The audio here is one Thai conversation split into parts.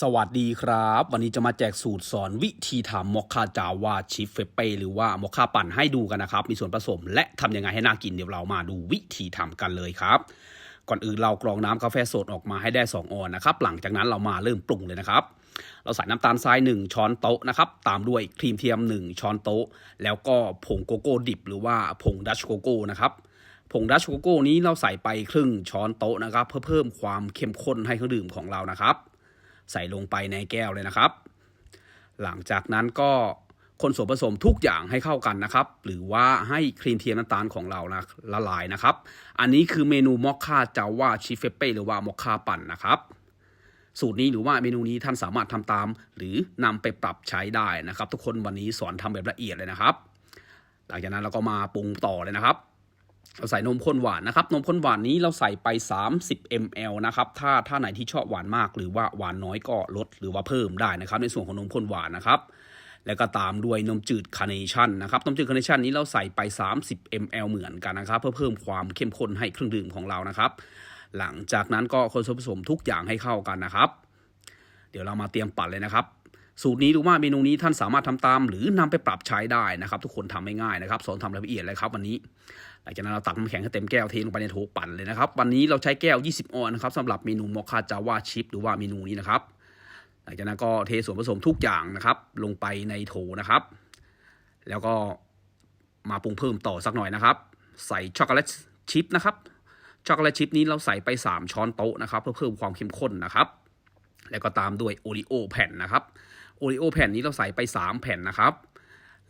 สวัสดีครับ วันนี้จะมาแจกสูตรสอนวิธีทำมอคคาจาวาชิฟเฟเป้หรือว่ามอคคาปั่นให้ดูกันนะครับ มีส่วนผสมและทำยังไงให้น่ากินเดี๋ยวเรามาดูวิธีทำกันเลยครับ ก่อนอื่นเรากรองน้ำกาแฟสดออกมาให้ได้ 2 ออนนะครับ หลังจากนั้นเรามาเริ่มปรุงเลยนะครับ เราใส่น้ำตาลทราย 1 ช้อนโต๊ะนะครับ ตามด้วยครีมเทียม 1 ช้อนโต๊ะ แล้วก็ผงโกโก้ดิบ หรือว่าผงดัชโกโก้นะครับผงดัชโกโก้นี้เราใส่ไปครึ่งช้อนโต๊ะนะครับ เพื่อเพิ่มความเข้มข้นให้เครื่องดื่มของเรานะครับ ใส่ลงไปในแก้วเลยนะครับ หลังจากนั้นก็คนส่วนผสมทุกอย่างให้เข้ากันนะครับ หรือว่าให้ครีมเทียมน้ำตาลของเรานะละลายนะครับ อันนี้คือเมนูมอคค่าจาว่าชิเฟเป้หรือว่ามอคค่าปั่นนะครับ สูตรนี้หรือว่าเมนูนี้ท่านสามารถทำตาม หรือนำไปปรับใช้ได้นะครับ ทุกคนวันนี้สอนทำแบบละเอียดเลยนะครับ หลังจากนั้นเราก็มาปรุงต่อเลยนะครับ เราใส่นมข้นหวานนะครับ นมข้นหวานนี้เราใส่ไป 30 ml นะครับ ถ้าถ้าไหนที่ชอบหวานมากหรือว่าหวานน้อยก็ลดหรือว่าเพิ่มได้นะครับ ในส่วนของนมข้นหวานนะครับ แล้วก็ตามด้วยนมจืดคาร์เนชั่นนะครับ นมจืดคาร์เนชั่นนี้เราใส่ไป 30 ml เหมือนกันนะครับ เพื่อเพิ่มความเข้มข้นให้เครื่องดื่มของเรานะครับ หลังจากนั้นก็คนส่วนผสมทุกอย่างให้เข้ากันนะครับ เดี๋ยวเรามาเตรียมปั่นเลยนะครับ สูตรนี้หรือว่าเมนูนี้ท่านสามารถทำตาม หรือนำไปปรับใช้ได้นะครับ ทุกคนทำไม่ง่ายนะครับสอนทำรายละเอียดเลยครับวันนี้ หลังจากนั้นเราตักน้ำแข็งให้เต็มแก้วเทลงไปในโถปั่นเลยนะครับ วันนี้เราใช้แก้ว 20 ออนนะครับสำหรับเมนูมอคคาจาวาชิปหรือว่าเมนูนี้นะครับ หลังจากนั้นก็เทส่วนผสมทุกอย่างนะครับ ลงไปในโถนะครับ แล้วก็มาปรุงเพิ่มต่อสักหน่อยนะครับ ใส่ช็อกโกแลตชิพนะครับช็อกโกแลตชิพนี้เราใส่ไป 3 ช้อนโต๊ะนะครับ เพื่อเพิ่มความเข้มข้นนะครับ แล้วก็ตามด้วยโอริโอแผ่นนะครับ โอริโอแผ่นนี้เราใส่ไป 3 แผ่นนะครับ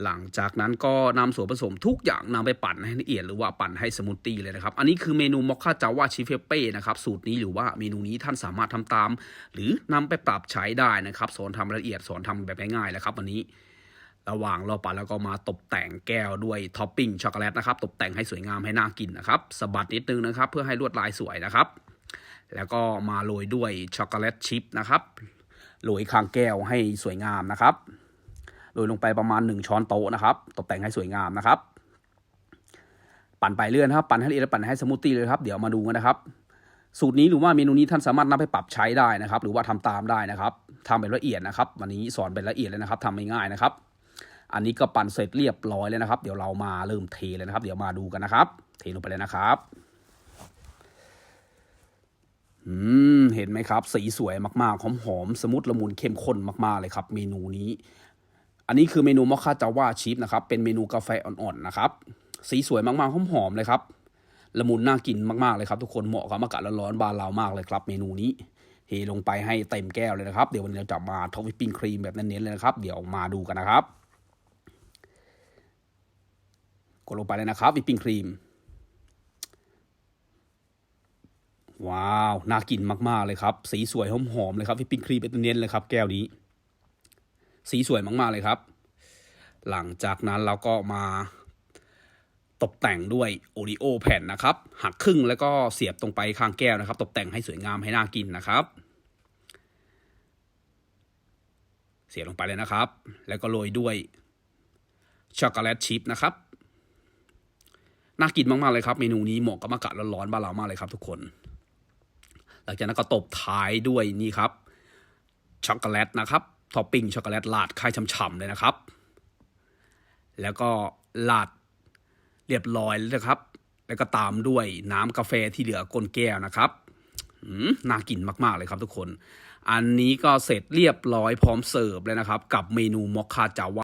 หลังจากนั้นก็นำส่วนผสมทุกอย่างนำไปปั่นให้ละเอียดหรือว่าปั่นให้สมูทตี้เลยนะครับ อันนี้คือเมนูมอคค่าจาวาชิเฟเป้นะครับสูตรนี้หรือว่าเมนูนี้ท่านสามารถทำตาม หรือนำไปปรับใช้ได้นะครับสอนทำราละเอียดสอนทำแบบง่ายๆเลยครับ วันนี้ระหว่างเราปั่นแล้วก็มาตกแต่งแก้วด้วยท็อปปิ้งช็อกโกแลตนะครับ ตกแต่งให้สวยงามให้น่ากินนะครับสะบัดนิดนึงนะครับ เพื่อให้ลวดลายสวยนะครับ แล้วก็มาโรยด้วยช็อกโกแลตชิพนะครับ โรยข้างแก้วให้สวยงามนะครับโรยลงไปประมาณ 1 ช้อนโต๊ะนะครับ ตกแต่งให้สวยงามนะครับ ปั่นไปเรื่อยนะครับ ปั่นให้ละเอียดปั่นให้สมูทตี้เลยครับ เดี๋ยวมาดูกันนะครับ สูตรนี้หรือว่าเมนูนี้ท่านสามารถนำไปปรับใช้ได้นะครับ หรือว่าทำตามได้นะครับทำแบบละเอียดนะครับ วันนี้สอนเป็นละเอียดเลยนะครับทำง่ายๆนะครับ อันนี้ก็ปั่นเสร็จเรียบร้อยเลยนะครับ เดี๋ยวเรามาเริ่มเทเลยนะครับ เดี๋ยวมาดูกันนะครับ เทลงไปเลยนะครับ อืม เห็นไหมครับ สีสวยมากๆ หอมๆ สมุทรละมุนเข้มข้นมากๆเลยครับ เมนูนี้ อันนี้คือเมนูมอคค่าจาว่าชีฟนะครับ เป็นเมนูกาแฟอ่อนๆ นะครับ สีสวยมากๆ หอมๆ เลยครับ ละมุนน่ากินมากๆ เลยครับ ทุกคน เหมาะกับอากาศร้อนๆบานเรามากเลยครับ เมนูนี้เทลงไปให้เต็มแก้วเลยนะครับ เดี๋ยววันนี้เราจะมาท็อปวิปปิ้งครีมแบบเน้นๆ เลยนะครับ เดี๋ยวมาดูกันนะครับ กดลงไปเลยนะครับวิปปิ้งครีม ว้าว น่ากินมากๆเลยครับ สีสวยหอมๆเลยครับวิปปิ้งครีมเป็นเน้นเลยครับ แก้วนี้ สีสวยมากๆเลยครับ หลังจากนั้นเราก็มาตกแต่งด้วยโอริโอแผ่นนะครับ หักครึ่งแล้วก็เสียบตรงไปข้างแก้วนะครับ ตกแต่งให้สวยงามให้น่ากินนะครับ เสียบลงไปเลยนะครับ แล้วก็โรยด้วยช็อกโกแลตชิพนะครับ น่ากินมากๆเลยครับ เมนูนี้เหมาะกับอากาศร้อนๆบ้านเรามากเลยครับทุกคน ลังจากนั้นก็ตบท้ายด้วยนี่ครับช็อกโกแลตนะครับท็อปปิ้งช็อกโกแลตลาดค่ายฉ่ำๆเลยนะครับ แล้วก็ลาดเรียบร้อยแล้วนะครับ แล้วก็ตามด้วยน้ำกาแฟที่เหลือก้นแก้วนะครับอืมน่ากินมาก ๆ เลยครับทุกคน อันนี้ก็เสร็จเรียบร้อยพร้อมเสิร์ฟเลยนะครับ กับเมนูมอคคาจาวา